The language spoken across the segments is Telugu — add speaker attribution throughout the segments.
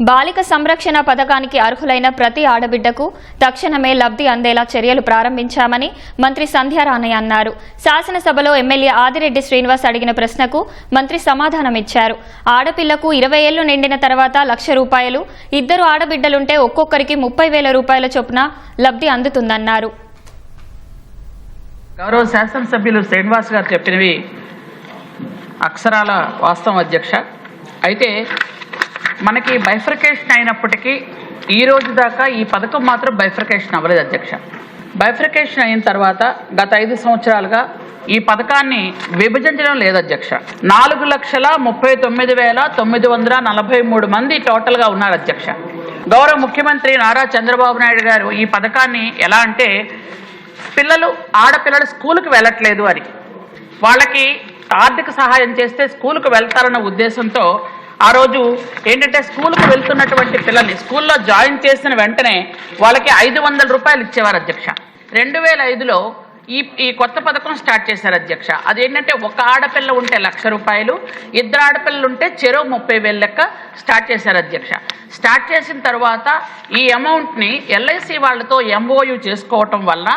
Speaker 1: బాలిక సంరక్షణ పథకానికి అర్హులైన ప్రతి ఆడబిడ్డకు తక్షణమే లబ్ధి అందేలా చర్యలు ప్రారంభించామని మంత్రి సంధ్యారాణయ్య అన్నారు. శాసనసభలో ఎమ్మెల్యే ఆదిరెడ్డి శ్రీనివాస్ అడిగిన ప్రశ్నకు మంత్రి సమాధానమిచ్చారు. ఆడపిల్లకు ఇరవై ఏళ్ళు నిండిన తర్వాత లక్ష రూపాయలు ఇద్దరు ఆడబిడ్డలుంటే ఒక్కొక్కరికి ముప్పై వేల రూపాయల చొప్పున లబ్ధి అందుతుందన్నారు.
Speaker 2: గౌరవ శాసనసభ్యులు శ్రీనివాస్ గారు చెప్పినవి అక్షరాల వాస్తవం అధ్యక్ష. అయితే మనకి బైఫర్కేషన్ అయినప్పటికీ ఈ రోజు దాకా ఈ పథకం మాత్రం బైఫర్కేషన్ అవ్వలేదు అధ్యక్ష. బైఫర్కేషన్ అయిన తర్వాత గత ఐదు సంవత్సరాలుగా ఈ పథకాన్ని విభజించడం లేదు అధ్యక్ష. నాలుగు లక్షల ముప్పై తొమ్మిది వేల తొమ్మిది వందల నలభై మూడు మంది టోటల్గా ఉన్నారు అధ్యక్ష. గౌరవ ముఖ్యమంత్రి నారా చంద్రబాబు నాయుడు గారు ఈ పథకాన్ని ఎలా అంటే పిల్లలు ఆడపిల్లలు స్కూల్కి వెళ్ళట్లేదు అని. వాళ్ళకి ఆర్థిక సహాయం చేస్తే స్కూల్కి వెళ్తారన్న ఉద్దేశంతో ఆ రోజు ఏంటంటే స్కూల్కు వెళ్తున్నటువంటి పిల్లల్ని స్కూల్లో జాయిన్ చేసిన వెంటనే వాళ్ళకి ఐదు వందల రూపాయలు ఇచ్చేవారు అధ్యక్ష. రెండు వేల ఐదులో ఈ ఈ కొత్త పథకం స్టార్ట్ చేశారు అధ్యక్ష. అదేంటంటే ఒక ఆడపిల్ల ఉంటే లక్ష రూపాయలు ఇద్దరు ఆడపిల్లలు ఉంటే చెరో ముప్పై వేలు లెక్క స్టార్ట్ చేశారు అధ్యక్ష. స్టార్ట్ చేసిన తర్వాత ఈ అమౌంట్ని ఎల్ఐసి వాళ్ళతో ఎంఓయూ చేసుకోవటం వల్ల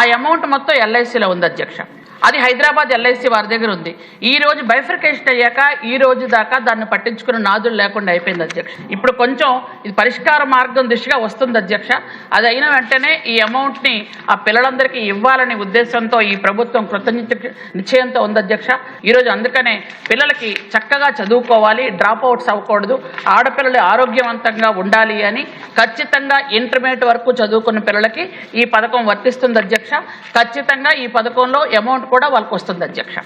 Speaker 2: ఆ అమౌంట్ మొత్తం ఎల్ఐసిలో ఉంది అధ్యక్ష. అది హైదరాబాద్ ఎల్ఐసి వారి దగ్గర ఉంది. ఈ రోజు బైఫర్కేషన్ అయ్యాక ఈ రోజు దాకా దాన్ని పట్టించుకున్న నాదులు లేకుండా అయిపోయింది అధ్యక్ష. ఇప్పుడు కొంచెం ఇది పరిష్కార మార్గం దిశగా వస్తుంది అధ్యక్ష. అది అయిన వెంటనే ఈ అమౌంట్ని ఆ పిల్లలందరికీ ఇవ్వాలనే ఉద్దేశంతో ఈ ప్రభుత్వం కృతజ్ఞత నిశ్చయంతో ఉంది అధ్యక్ష. ఈరోజు అందుకనే పిల్లలకి చక్కగా చదువుకోవాలి డ్రాప్ అవుట్స్ అవ్వకూడదు ఆడపిల్లలు ఆరోగ్యవంతంగా ఉండాలి అని ఖచ్చితంగా ఇంటర్మీడియట్ వరకు చదువుకున్న పిల్లలకి ఈ పథకం వర్తిస్తుంది అధ్యక్ష. ఖచ్చితంగా ఈ పథకంలో అమౌంట్ కూడా వాళ్ళకి వస్తుంది అధ్యక్ష.